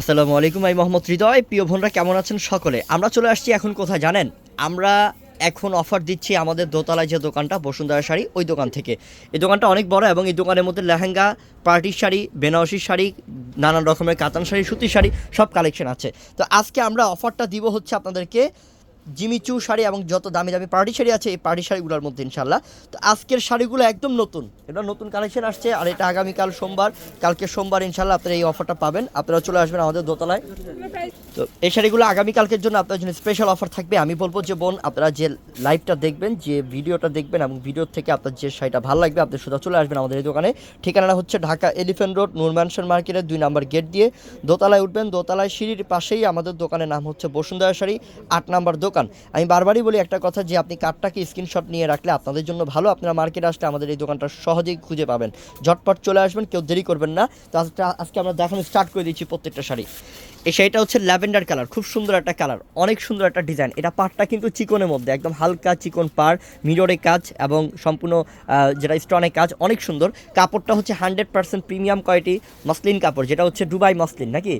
আসসালামু আলাইকুম, আমি মোহাম্মদ হৃদয়। প্রিয় বোনরা, কেমন আছেন সকলে? আমরা চলে আসছি এখন কোথায় জানেন? আমরা এখন অফার দিচ্ছি আমাদের দোতলায় যে দোকানটা, বসুন্ধরা শাড়ি, ওই দোকান থেকে। এই দোকানটা অনেক বড় এবং এই দোকানের মধ্যে লেহেঙ্গা পার্টির শাড়ি, বেনারসি শাড়ি, নানান রকমের কাতান শাড়ি, সুতির শাড়ি, সব কালেকশন আছে। তো আজকে আমরা অফারটা দিব হচ্ছে আপনাদেরকে জিমিচু শাড়ি এবং যত দামি দামি পার্টি শাড়ি আছে, এই পার্টি শাড়িগুলোর মধ্যে ইনশাল্লাহ তো আজকের শাড়িগুলো একদম নতুন। এটা নতুন কালেকশন আসছে আর এটা আগামীকাল সোমবার। কালকে সোমবার ইনশাল্লাহ আপনারা এই অফারটা পাবেন। আপনারা চলে আসবেন আমাদের দোতলায়। তো এই শাড়িগুলো আগামীকালকের জন্য আপনার জন্য স্পেশাল অফার থাকবে। আমি বলব যে বোন, আপনারা যে লাইভটা দেখবেন, যে ভিডিওটা দেখবেন এবং ভিডিও থেকে আপনার যে শাড়িটা ভালো লাগবে, আপনি সোজা চলে আসবেন আমাদের এই দোকানে। ঠিকানাটা হচ্ছে Dhaka elephant road Noor mansion মার্কেটের দুই নাম্বার গেট দিয়ে। দোতলায় উঠবেন, দোতলায় সিঁড়ির পাশেই আমাদের দোকানের নাম হচ্ছে বসুন্ধরা শাড়ি। আট নাম্বার দোকান। আমি বারবারই বলি একটা কথা যে আপনি কার্ডটাকে স্ক্রিনশট নিয়ে রাখলে আপনাদের জন্য ভালো। আপনারা মার্কেটে আসলে আমাদের এই দোকানটা সহজেই খুঁজে পাবেন। ঝটপট চলে আসবেন, কেউ দেরি করবেন না। তো আজকে আমরা দেখানো স্টার্ট করে দিচ্ছি প্রত্যেকটা শাড়ি। শাড়িটা হচ্ছে ল্যাভেন্ডার কালার, খুব সুন্দর একটা কালার, অনেক সুন্দর একটা ডিজাইন। এটা পাড়টা কিন্তু চিকনের মধ্যে, একদম হালকা চিকন পাড়, মিররে কাজ এবং সম্পূর্ণ যেটা স্টোনের কাজ, অনেক সুন্দর। কাপড়টা হচ্ছে hundred percent premium quality muslin কাপড়, যেটা হচ্ছে দুবাই মসলিন, নাকি?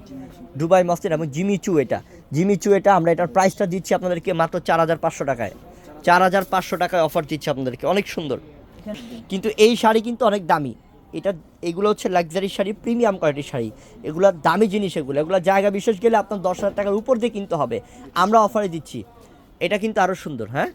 দুবাই মসলিন এবং জিমিচু এটা। জিমিচু এটা, আমরা এটার প্রাইসটা দিচ্ছি আপনাদেরকে মাত্র চার হাজার পাঁচশো টাকায়। চার হাজার পাঁচশো টাকায় অফার দিচ্ছি আপনাদেরকে, অনেক সুন্দর। কিন্তু এই শাড়ি কিন্তু অনেক দামি। এটা, এগুলো হচ্ছে লাক্সারি শাড়ি প্রিমিয়াম কোয়ালিটির শাড়ি। এগুলো দামি জিনিস এগুলো। এগুলো জায়গা বিশেষ গেলে আপনার দশ হাজার টাকার উপর দিয়ে কিনতে হবে। আমরা অফারে দিচ্ছি। এটা কিন্তু আরও সুন্দর হ্যাঁ?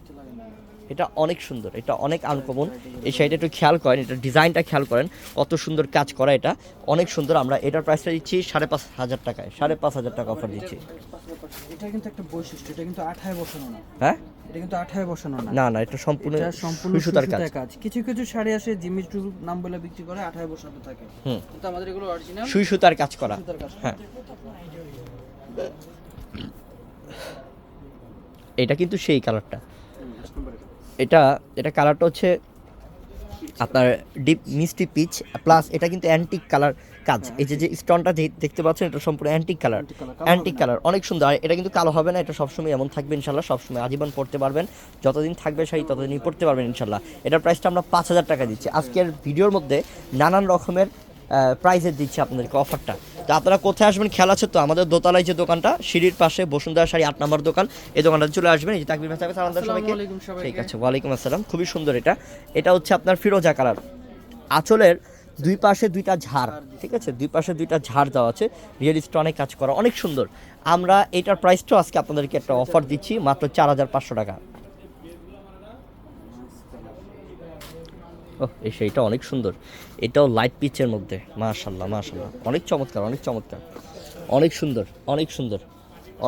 এটা অনেক সুন্দর এটা অনেক আনকমন এই শাড়িটা একটু খেয়াল করেন এটা ডিজাইনটা খেয়াল করেন কত সুন্দর কাজ করা এটা। অনেক সুন্দর আমরা এটার প্রাইসটা দিচ্ছি সাড়ে পাঁচ হাজার টাকায় সাড়ে পাঁচ হাজার টাকা অফার দিচ্ছি। এটা কিন্তু একটা বৈশিষ্ট্য এটা কিন্তু আঠায় বসানো না। হ্যাঁ? এটা কিন্তু আঠায় বসানো না। না না এটা সম্পূর্ণ সম্পূর্ণ সুতার কাজ। কিছু কিছু শাড়ি আসে জিমি টু নাম বলে বিক্রি করে আঠায় বসানো থাকে। হুম। কিন্তু আমাদের এগুলো অরিজিনাল সুই সুতার কাজ করা। হ্যাঁ। এটা কিন্তু সেই কালারটা এটা এটা কালারটা হচ্ছে আপনার ডিপ মিষ্টি পিচ প্লাস এটা কিন্তু অ্যান্টিক কালার কাজ। এই যে যে স্টোনটা দেখতে পাচ্ছেন এটা সম্পূর্ণ অ্যান্টিক কালার অ্যান্টিক কালার অনেক সুন্দর। আর এটা কিন্তু কালো হবে না এটা সবসময় এমন থাকবে ইনশাল্লাহ সবসময় আজীবন পড়তে পারবেন। যতদিন থাকবে শাড়ি ততদিনই পড়তে পারবেন ইনশাল্লাহ। এটার প্রাইসটা আমরা পাঁচ হাজার টাকা দিচ্ছি। আজকের ভিডিওর মধ্যে নানান রকমের প্রাইজের দিচ্ছি আপনাদেরকে অফারটা তো আপনারা কোথায় আসবেন খেয়াল আছে তো? আমাদের দোতলায় যে দোকানটা সিঁড়ির পাশে বসুন্ধরা শাড়ি আট নম্বর দোকান এই দোকানটা চলে আসবেন। এই যে তাকবির আমাদের সবাইকে। ঠিক আছে ওয়ালাইকুম আসসালাম। খুবই সুন্দর এটা। এটা হচ্ছে আপনার ফিরোজা কালার। আঁচলের দুই পাশে দুইটা ঝাড় ঠিক আছে? দুই পাশে দুইটা ঝাড় দেওয়া আছে। রিয়েল অনেক কাজ করা অনেক সুন্দর। আমরা এটার প্রাইসটাও আজকে আপনাদেরকে একটা অফার দিচ্ছি মাত্র চার হাজার পাঁচশো টাকা। ও অনেক সুন্দর। এটাও লাইট পিচের মধ্যে। মাশাল্লাহ মাশাল্লাহ অনেক চমৎকার অনেক চমৎকার। অনেক সুন্দর অনেক সুন্দর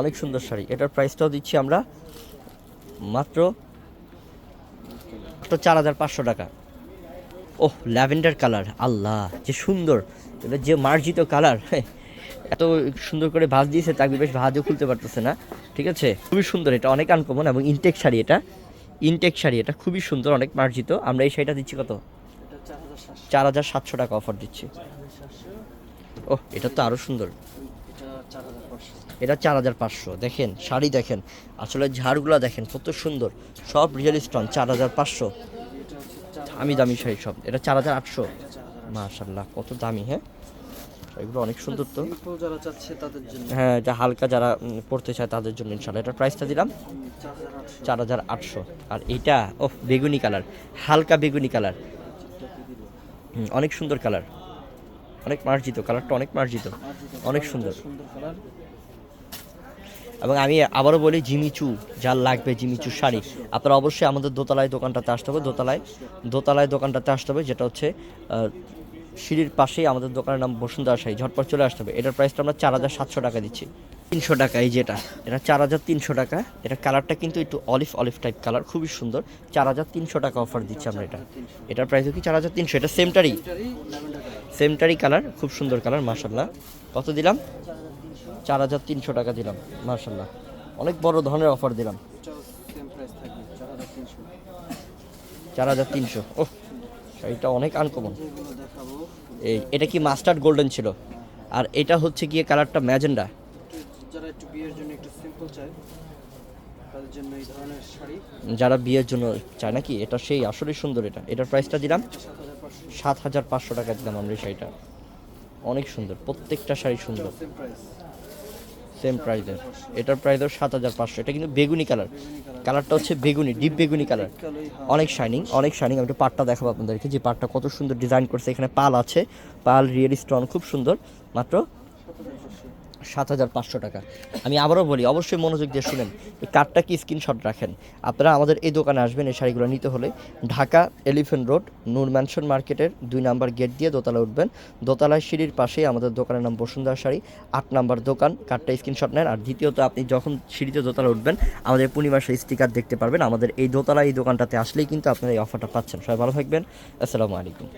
অনেক সুন্দর শাড়ি। এটার প্রাইসটাও দিচ্ছি আমরা মাত্র মাত্র চার হাজার পাঁচশো টাকা। ওহ, ল্যাভেন্ডার কালার। আল্লাহ, যে সুন্দর। এটা যে মার্জিত কালার এত সুন্দর করে ভাঁজ দিয়েছে তাকে বেশ ভাঁজও খুলতে পারতেছে না। ঠিক আছে? খুবই সুন্দর এটা, অনেক আনকমন এবং ইনটেক শাড়ি এটা। ইনটেক শাড়ি এটা খুবই সুন্দর অনেক মার্জিত। আমরা এই শাড়িটা দিচ্ছি কত? চার হাজার সাতশো টাকা অফার দিচ্ছি। ও এটা তো আরও সুন্দর। এটা চার হাজার পাঁচশো। দেখেন শাড়ি দেখেন। আসলে ঝাড়গুলো দেখেন কত সুন্দর। সব রিয়েল স্টোন চার হাজার পাঁচশো। আমি দামি শাড়ি সব এটা চার হাজার আটশো। মাশাল্লাহ কত দামি হ্যাঁ? এগুলো অনেক সুন্দর তো। সিম্পল যারা চাচ্ছে তাদের জন্য। হ্যাঁ এটা হালকা যারা পড়তে চায় তাদের জন্য ইনশাল্লাহ এটার প্রাইসটা দিলাম চার হাজার আটশো। আর এইটা ও বেগুনি কালার হালকা বেগুনি কালার অনেক সুন্দর কালার অনেক মার্জিত কালারটা অনেক মার্জিত। অনেক সুন্দর। এবং আমি আবারও বলি জিমিচু যার লাগবে জিমিচু শাড়ি। আপনারা অবশ্যই আমাদের দোতলায় দোকানটাতে আসতে হবে। দোতলায় দোতলায় দোকানটাতে আসতে হবে যেটা হচ্ছে সিঁড়ির পাশেই আমাদের দোকানের নাম বসুন্ধরা শাড়ি। ঝটপট চলে আসতে হবে। এটার প্রাইসটা আমরা চার হাজার সাতশো টাকা দিচ্ছি। তিনশো টাকা এই যেটা। এটা চার হাজার তিনশো টাকা। এটা কালারটা কিন্তু একটু অলিভ অলিভ টাইপ কালার খুবই সুন্দর। চার হাজার তিনশো টাকা অফার দিচ্ছি আমরা এটা। এটার প্রাইসও কি চার হাজার তিনশো। এটা সেমটারই সেমটারই কালার খুব সুন্দর কালার মার্শাল্লাহ কত দিলাম? চার হাজার তিনশো টাকা দিলাম মার্শাল্লাহ অনেক বড় ধরনের অফার দিলাম। প্রাইস চার হাজার তিনশো। ওহ শাড়িটা অনেক আনকমন এই এটা কি মাস্টার্ড গোল্ডেন ছিল? আর এটা হচ্ছে গিয়ে কালারটা ম্যাজেন্ডা। যারা একটু বিয়ের জন্য একটু সিম্পল চায় তাদের জন্য এই ধরনের শাড়ি। যারা বিয়ের জন্য চায় নাকি? এটা সেই আসলেই সুন্দর এটা। এটার প্রাইসটা দিলাম সাত হাজার পাঁচশো সাত হাজার পাঁচশো টাকা দিলাম আমরা এই শাড়িটা। অনেক সুন্দর প্রত্যেকটা শাড়ি সুন্দর। সেম প্রাইজের এটার এটার প্রাইসও সাত হাজার পাঁচশো। এটা কিন্তু বেগুনি কালার কালারটা হচ্ছে বেগুনি ডিপ বেগুনি কালার অনেক শাইনিং অনেক শাইনিং আমি একটু পাটটা দেখাবো আপনাদেরকে যে পাটটা কত সুন্দর ডিজাইন করছে। এখানে পাল আছে, পাল রিয়েল স্টোন খুব সুন্দর। মাত্র সাত হাজার পাঁচশো টাকা। আমি আবারও বলি, অবশ্যই মনোযোগ দিয়ে শুনেন, এই কার্ডটা কি স্ক্রিনশট রাখেন? আপনারা আমাদের এই দোকানে আসবেন, এই শাড়িগুলো নিতে হলে Dhaka elephant road, Noor mansion মার্কেটের দুই নাম্বার গেট দিয়ে দোতলা উঠবেন। দোতলায় সিঁড়ির পাশেই আমাদের দোকানের নাম বসুন্ধরা শাড়ি, আট নাম্বার দোকান, কার্ডটা স্ক্রিনশট নেন। আর দ্বিতীয়ত, আপনি যখন সিঁড়িতে দোতলা উঠবেন, আমাদের পূর্ণিমাসের স্টিকার দেখতে পারবেন। আমাদের এই দোতলা এই দোকানটাতে আসলেই কিন্তু আপনারা এই অফারটা পাচ্ছেন। সবাই ভালো থাকবেন। আসসালামু আলাইকুম।